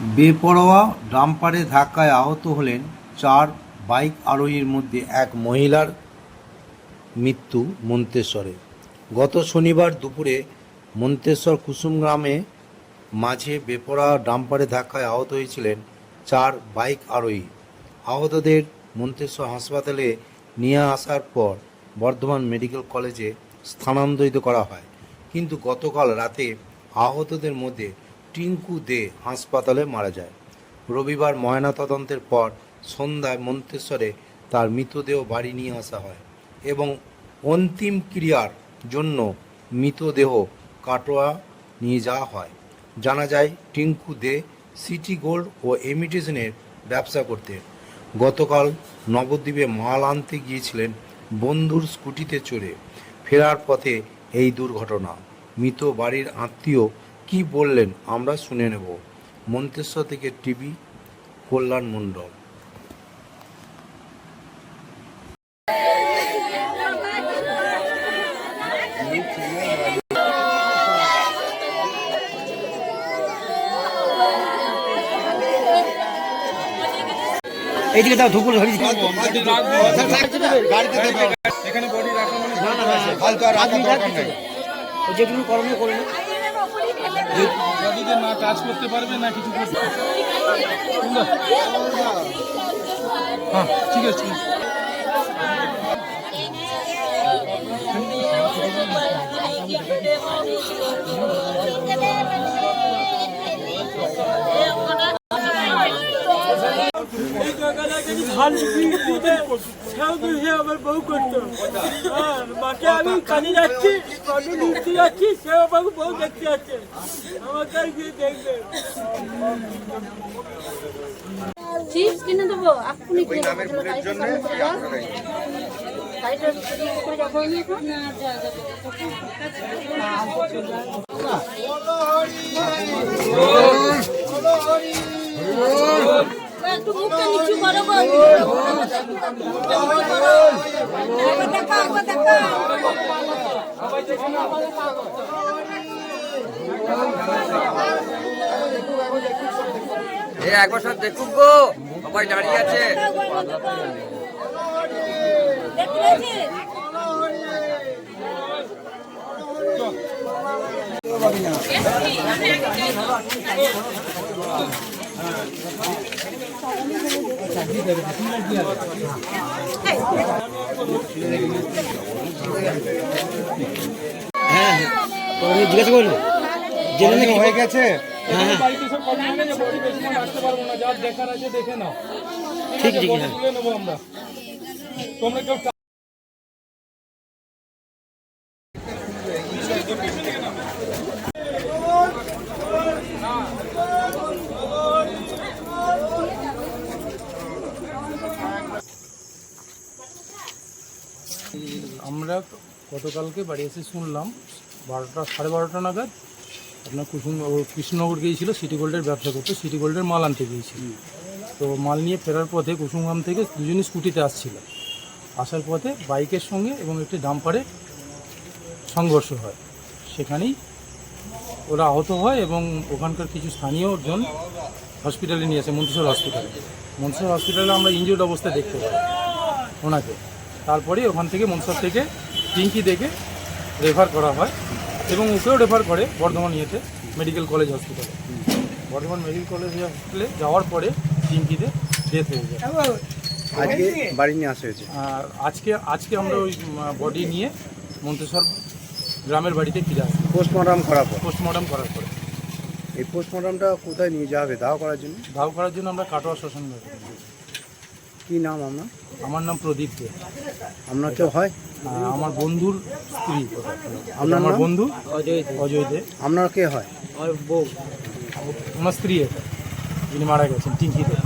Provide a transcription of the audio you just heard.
বেপরোয়া ডাম্পারে ধাক্কায় আহত হলেন চার বাইক আরোহীর মধ্যে এক মহিলার মৃত্যু মন্তেশ্বরে। গত শনিবার দুপুরে মন্তেশ্বর কুসুম গ্রামে মাঝে বেপরোয়া ডাম্পারে ধাক্কায় আহত হয়েছিলেন চার বাইক আরোহী। আহতদের মন্তেশ্বর হাসপাতালে নিয়ে আসার পর বর্ধমান মেডিকেল কলেজে স্থানান্তরিত করা হয়। কিন্তু গতকাল রাতে আহতদের মধ্যে টিঙ্কু দে হাসপাতালে মারা যায়। রবিবার ময়নাতদন্তের পর সন্ধ্যায় মন্তেশ্বরে তার মৃতদেহ বাড়ি নিয়ে আসা হয় এবং অন্তিম ক্রিয়ার জন্য মৃতদেহ কাটোয়া নিয়ে যাওয়া হয়। জানা যায়, টিঙ্কু দে সিটি গোল্ড ও এমিটেশনের ব্যবসা করতেন। গতকাল নবদ্বীপে মাল আনতে গিয়েছিলেন বন্ধুর স্কুটিতে চড়ে। ফেরার পথে এই দুর্ঘটনা। মৃত বাড়ির আত্মীয় কি বললেন? আমরা শুনে নেব। মন্তেশ্বর থেকে টিভি কল্যাণ মণ্ডল। এইদিকে দাও ধুপুর ধরি এখানে বডি রাখা মানে যেটুকু করণীয় করুন বডিতে না কাজ করতে পারবে না কিছু করতে। হ্যাঁ ঠিক আছে ঠিক আছে। তো সে আমার বউ করতো হ্যাঁ, মাকে আমি কাজে যাচ্ছি কাজে নিতে যাচ্ছি সেও আমাকে বউ দেখতে যাচ্ছে আমার কাছে গিয়ে দেখবে চিপস কিনে দেবো এক্ষুনি কিনে দেবো গাড়িটা করে যাব আমি এখন না যা যাবে একটু মুখটা একবার সব দেখুক গো সবাই দাঁড়িয়ে আছে। দেখতে পেয়েছি জিজ্ঞাসা করুন জেনে নাকি হয়ে গেছে হ্যাঁ। বাড়িতে সব কথা বলে যে বডি বেশি সময় রাখতে পারব না যার দেখার আছে দেখে নাও ঠিক ঠিক বডি হ্যাঁ তুলে নেব আমরা তোমরা কেউ আমরা গতকালকে বাড়ি এসে শুনলাম বারোটা সাড়ে বারোটা নাগাদ আপনার কুসুম কৃষ্ণনগর গিয়েছিল সিটি গোল্ডের ব্যবসা করতে। সিটি গোল্ডের মাল আনতে গিয়েছিল। তো মাল নিয়ে ফেরার পথে কুসুমগ্রাম থেকে দুজনই স্কুটিতে আসছিল। আসার পথে বাইকের সঙ্গে এবং একটি ডাম্পারে সংঘর্ষ হয়। সেখানেই ওরা আহত হয় এবং ওখানকার কিছু স্থানীয় জন হসপিটালে নিয়ে আসে মন্ত্রিসর হসপিটালে মন্ত্রিসর হসপিটালে আমরা ইনজিওর্ড অবস্থায় দেখতে পাই ওনাকে। তারপরে ওখান থেকে মনসর থেকে টিঙ্কি দেখে রেফার করা হয় এবং ওকেও রেফার করে বর্ধমান ইয়েতে মেডিকেল কলেজ হসপিটালে বর্ধমান মেডিকেল কলেজ হসপিটালে যাওয়ার পরে টিঙ্কিতে ডেথ হয়ে যায়। আজকে বাড়ি নিয়ে আসা হয়েছে? আর আজকে আজকে আমরা ওই বডি নিয়ে মন্তেশ্বর গ্রামের বাড়িতে ফিরে আসি। পোস্টমর্টম করার পর? পোস্টমর্টম করার পরে। এই পোস্টমর্টমটা কোথায় নিয়ে যাওয়া হবে? দাওয়া করার জন্য? দাও করার জন্য আমরা কাটোয়া শ্মশান। কি নাম আপনার? আমার নাম প্রদীপ দে। আপনার কেউ হয়? আমার বন্ধুর স্ত্রী। আপনার আমার বন্ধু অজয় দে। আপনার কে হয়? আমার স্ত্রী এটা। যিনি মারা গেছেন টিঙ্কি দে।